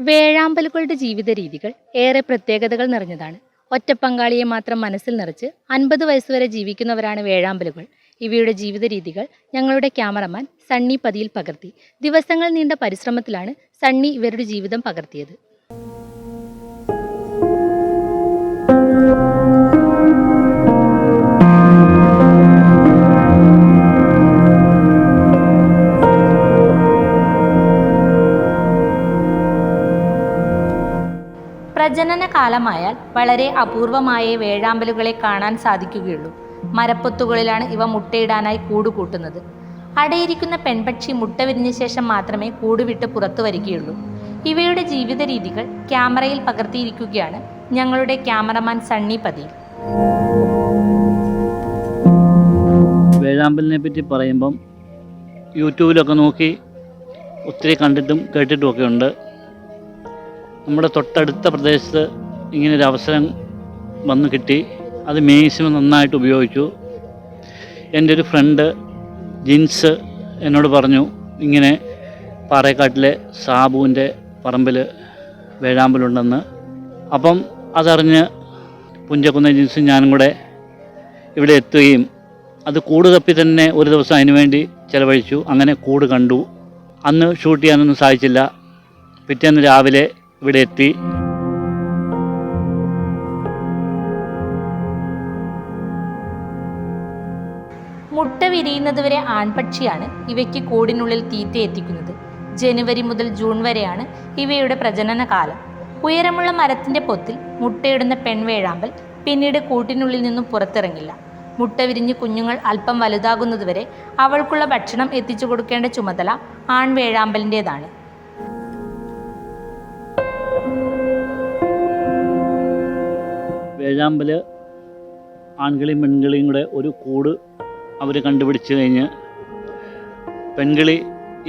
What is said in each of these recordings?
വേഴാമ്പലുകളുടെ ജീവിത രീതികൾ ഏറെ പ്രത്യേകതകൾ നിറഞ്ഞതാണ്. ഒറ്റപ്പങ്കാളിയെ മാത്രം മനസ്സിൽ നിറച്ച് അൻപത് വയസ്സുവരെ ജീവിക്കുന്നവരാണ് വേഴാമ്പലുകൾ. ഇവയുടെ ജീവിത രീതികൾ ഞങ്ങളുടെ ക്യാമറമാൻ സണ്ണി പതിയിൽ പകർത്തി. ദിവസങ്ങൾ നീണ്ട പരിശ്രമത്തിലാണ് സണ്ണി ഇവരുടെ ജീവിതം പകർത്തിയത്. പ്രജനന കാലമായാൽ വളരെ അപൂർവമായ വേഴാമ്പലുകളെ കാണാൻ സാധിക്കുകയുള്ളൂ. മരപ്പൊത്തുകളിലാണ് ഇവ മുട്ടയിടാനായി കൂട് കൂട്ടുന്നത്. അടയിരിക്കുന്ന പെൺപക്ഷി മുട്ട വിരിഞ്ഞ ശേഷം മാത്രമേ കൂടുവിട്ട് പുറത്തു വരികയുള്ളൂ. ഇവയുടെ ജീവിത രീതികൾ ക്യാമറയിൽ പകർത്തിയിരിക്കുകയാണ് ഞങ്ങളുടെ ക്യാമറമാൻ സണ്ണി പതിയിൽ വേഴാമ്പലിനെ പറ്റി പറയുമ്പം യൂട്യൂബിലൊക്കെ നോക്കി ഒത്തിരി കണ്ടിട്ടും കേട്ടിട്ടും ഒക്കെ ഉണ്ട്. നമ്മുടെ തൊട്ടടുത്ത പ്രദേശത്ത് ഒരു അവസരം വന്നു കിട്ടി. അത് മാക്സിമം നന്നായിട്ട് ഉപയോഗിച്ചു. എന്റെ ഒരു ഫ്രണ്ട് ജിൻസ് എന്നോട് പറഞ്ഞു ഇങ്ങനെ പാറേക്കാട്ടിലെ സാബുവിന്റെ പറമ്പിൽ വേഴാമ്പലുണ്ടെന്ന്. അപ്പം അതറിഞ്ഞ് പുഞ്ചക്കുന്ന ജിൻസും ഞാനും കൂടെ ഇവിടെ എത്തുകയും അത് കൂട് തപ്പി തന്നെ ഒരു ദിവസം അതിനു വേണ്ടി ചിലവഴിച്ചു. അങ്ങനെ കൂട് കണ്ടു. അന്ന് ഷൂട്ട് ചെയ്യാനൊന്നും സാധിച്ചില്ല. പിറ്റേന്ന് രാവിലെ ഇവിടെ എത്തി. മുട്ട വിരിയുന്നതുവരെ ആൺപക്ഷിയാണ് ഇവയ്ക്ക് കൂടിനുള്ളിൽ തീറ്റ എത്തിക്കുന്നത്. ജനുവരി മുതൽ ജൂൺ വരെയാണ് ഇവയുടെ പ്രജനന കാലം ഉയരമുള്ള മരത്തിന്റെ പൊത്തിൽ മുട്ടയിടുന്ന പെൺവേഴാമ്പൽ പിന്നീട് കൂട്ടിനുള്ളിൽ നിന്നും പുറത്തിറങ്ങില്ല. മുട്ട വിരിഞ്ഞ് കുഞ്ഞുങ്ങൾ അല്പം വലുതാകുന്നതുവരെ അവൾക്കുള്ള ഭക്ഷണം എത്തിച്ചു കൊടുക്കേണ്ട ചുമതല ആൺവേഴാമ്പലിന്റെതാണ് വേഴാമ്പൽ ആൺകിളിയും പെൺകിളിയും കൂടെ ഒരു കൂട് അവർ കണ്ടുപിടിച്ച് കഴിഞ്ഞ് പെൺകിളി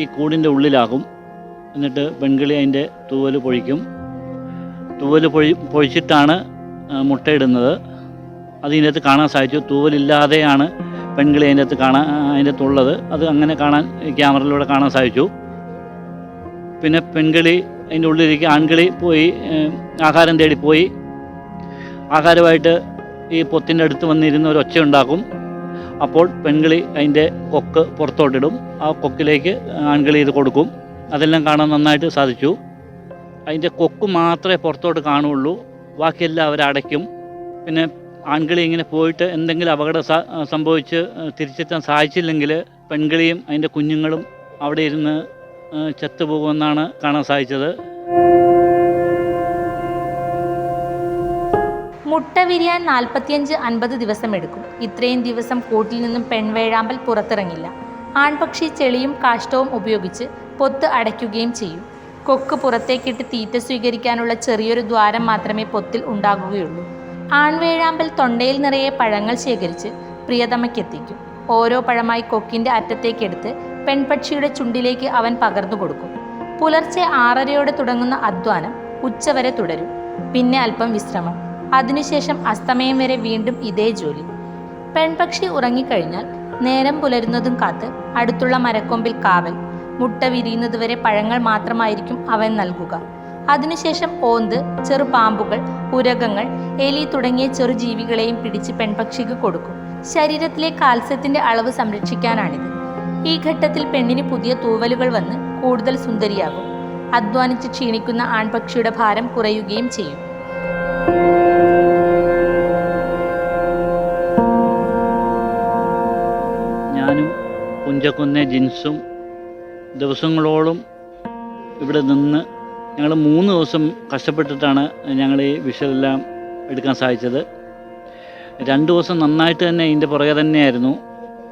ഈ കൂടിന്റെ ഉള്ളിലാകും. എന്നിട്ട് പെൺകിളി അതിന്റെ തൂവൽ പൊഴിക്കും. തൂവൽ പൊഴി പൊഴിച്ചിട്ടാണ് മുട്ടയിടുന്നത്. അതിനകത്ത് കാണാൻ സാധിച്ചു. തൂവലില്ലാതെയാണ് പെൺകിളി അതിന്റെ അകത്ത് കാണാൻ അതിന്റെ അകത്തുള്ളത് അത് അങ്ങനെ കാണാൻ ക്യാമറയിലൂടെ കാണാൻ സാധിച്ചു. പിന്നെ പെൺകിളി അതിന്റെ ഉള്ളിലേക്ക് ആൺകിളി പോയി ആഹാരം തേടി പോയി. ആഹാരമായിട്ട് ഈ പൊത്തിന്റെ അടുത്ത് വന്നിരുന്ന ഒരു ഒച്ച ഉണ്ടാക്കും. അപ്പോൾ പെൺകിളി അതിന്റെ കൊക്ക് പുറത്തോട്ടിടും. ആ കൊക്കിലേക്ക് ആൺകിളി ഇത് കൊടുക്കും. അതെല്ലാം കാണാൻ നന്നായിട്ട് സാധിച്ചു. അതിന്റെ കൊക്ക് മാത്രമേ പുറത്തോട്ട് കാണുള്ളൂ. ബാക്കിയെല്ലാം അവരടയ്ക്കും പിന്നെ ആൺകിളി ഇങ്ങനെ പോയിട്ട് എന്തെങ്കിലും അപകടം സംഭവിച്ച് തിരിച്ചെത്താൻ സാധിച്ചില്ലെങ്കിൽ പെൺകിളിയും അതിന്റെ കുഞ്ഞുങ്ങളും അവിടെ ഇരുന്ന് ചത്തുപോകുമെന്നാണ് കാണാൻ സാധിച്ചത്. മുട്ട വിരിയാൻ നാൽപ്പത്തിയഞ്ച് അൻപത് ദിവസം എടുക്കും. ഇത്രയും ദിവസം കൂട്ടിൽ നിന്നും പെൺവേഴാമ്പൽ പുറത്തിറങ്ങില്ല. ആൺപക്ഷി ചെളിയും കാഷ്ടവും ഉപയോഗിച്ച് പൊത്ത് അടയ്ക്കുകയും ചെയ്യും. കൊക്ക് പുറത്തേക്കിട്ട് തീറ്റ സ്വീകരിക്കാനുള്ള ചെറിയൊരു ദ്വാരം മാത്രമേ പൊത്തിൽ ഉണ്ടാകുകയുള്ളൂ. ആൺവേഴാമ്പൽ തൊണ്ടയിൽ നിറയെ പഴങ്ങൾ ശേഖരിച്ച് പ്രിയതമയ്ക്കെത്തിക്കും. ഓരോ പഴമായി കൊക്കിന്റെ അറ്റത്തേക്കെടുത്ത് പെൺപക്ഷിയുടെ ചുണ്ടിലേക്ക് അവൻ പകർന്നു കൊടുക്കും. പുലർച്ചെ ആറരയോടെ തുടങ്ങുന്ന അധ്വാനം ഉച്ചവരെ തുടരും. പിന്നെ അല്പം വിശ്രമം. അതിനുശേഷം അസ്തമയം വരെ വീണ്ടും ഇതേ ജോലി. പെൺപക്ഷി ഉറങ്ങിക്കഴിഞ്ഞാൽ നേരം പുലരുന്നതും കാത്ത് അടുത്തുള്ള മരക്കൊമ്പിൽ കാവൽ മുട്ട വിരിയുന്നതുവരെ പഴങ്ങൾ മാത്രമായിരിക്കും അവൻ നൽകുക. അതിനുശേഷം ഓന്ത് ചെറുപാമ്പുകൾ ഉരകങ്ങൾ എലി തുടങ്ങിയ ചെറു ജീവികളെയും പിടിച്ച് പെൺപക്ഷിക്ക് കൊടുക്കും. ശരീരത്തിലെ കാൽസ്യത്തിന്റെ അളവ് സംരക്ഷിക്കാനാണിത്. ഈ ഘട്ടത്തിൽ പെണ്ണിന് പുതിയ തൂവലുകൾ വന്ന് കൂടുതൽ സുന്ദരിയാകും. അധ്വാനിച്ച് ക്ഷീണിക്കുന്ന ആൺപക്ഷിയുടെ ഭാരം കുറയുകയും ചെയ്യും. പുഞ്ചക്കുന്നെ ജിൻസും ദിവസങ്ങളോളം ഇവിടെ നിന്ന് ഞങ്ങൾ മൂന്ന് ദിവസം കഷ്ടപ്പെട്ടിട്ടാണ് ഞങ്ങൾ ഈ വിഷയെല്ലാം എടുക്കാൻ സാധിച്ചത്. രണ്ട് ദിവസം നന്നായിട്ട് തന്നെ ഇതിന്റെ പുറകെ തന്നെയായിരുന്നു.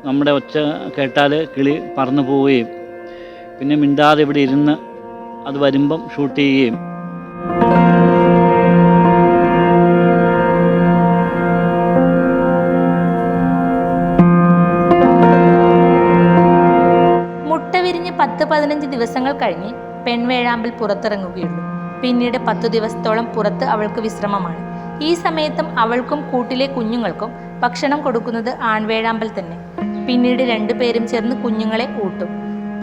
നമ്മുടെ ഒച്ച കേട്ടാൽ കിളി പറന്നു പോവുകയും പിന്നെ മിണ്ടാതെ ഇവിടെ ഇരുന്ന് അത് വരുമ്പം ഷൂട്ട് ചെയ്യുകയും പതിനഞ്ച് ദിവസങ്ങൾ കഴിഞ്ഞ് പെൺവേഴാമ്പിൽ പുറത്തിറങ്ങുകയുള്ളൂ. പിന്നീട് പത്തു ദിവസത്തോളം പുറത്ത് അവൾക്ക് വിശ്രമമാണ്. ഈ സമയത്തും അവൾക്കും കൂട്ടിലെ കുഞ്ഞുങ്ങൾക്കും ഭക്ഷണം കൊടുക്കുന്നത് ആൺവേഴാമ്പൽ തന്നെ. പിന്നീട് രണ്ടുപേരും ചേർന്ന് കുഞ്ഞുങ്ങളെ ഊട്ടും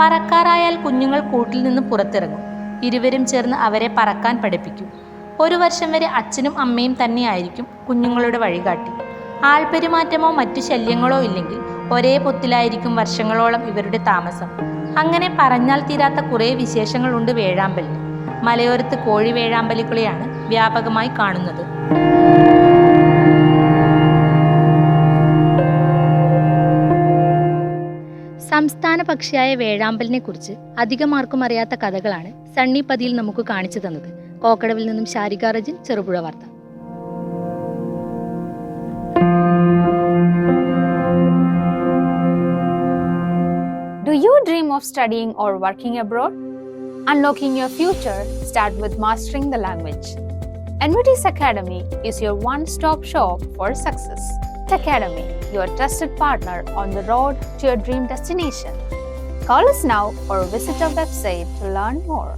പറക്കാറായാൽ കുഞ്ഞുങ്ങൾ കൂട്ടിൽ നിന്ന് പുറത്തിറങ്ങും. ഇരുവരും ചേർന്ന് അവരെ പറക്കാൻ പഠിപ്പിക്കും. ഒരു വർഷം വരെ അച്ഛനും അമ്മയും തന്നെയായിരിക്കും കുഞ്ഞുങ്ങളുടെ വഴികാട്ടി. ആൾപെരുമാറ്റമോ മറ്റു ശല്യങ്ങളോ ഇല്ലെങ്കിൽ ഒരേ പൊത്തിലായിരിക്കും വർഷങ്ങളോളം ഇവരുടെ താമസം. അങ്ങനെ പറഞ്ഞാൽ തീരാത്ത കുറേ വിശേഷങ്ങളുണ്ട് വേഴാമ്പലിന് മലയോരത്ത് കോഴി വേഴാമ്പലിക്കുളിയാണ് വ്യാപകമായി കാണുന്നത്. സംസ്ഥാന പക്ഷിയായ വേഴാമ്പലിനെ കുറിച്ച് അധികമാർക്കും അറിയാത്ത കഥകളാണ് സണ്ണി പതിയിൽ നമുക്ക് കാണിച്ചു തന്നത്. കോക്കടവിൽ നിന്നും ശാരിക റജിൻ ചെറുപുഴ വാർത്ത. Do you dream of studying or working abroad? Unlocking your future start with mastering the language. NVT's Academy is your one-stop shop for success. Academy, your trusted partner on the road to your dream destination. Call us now or visit our website to learn more.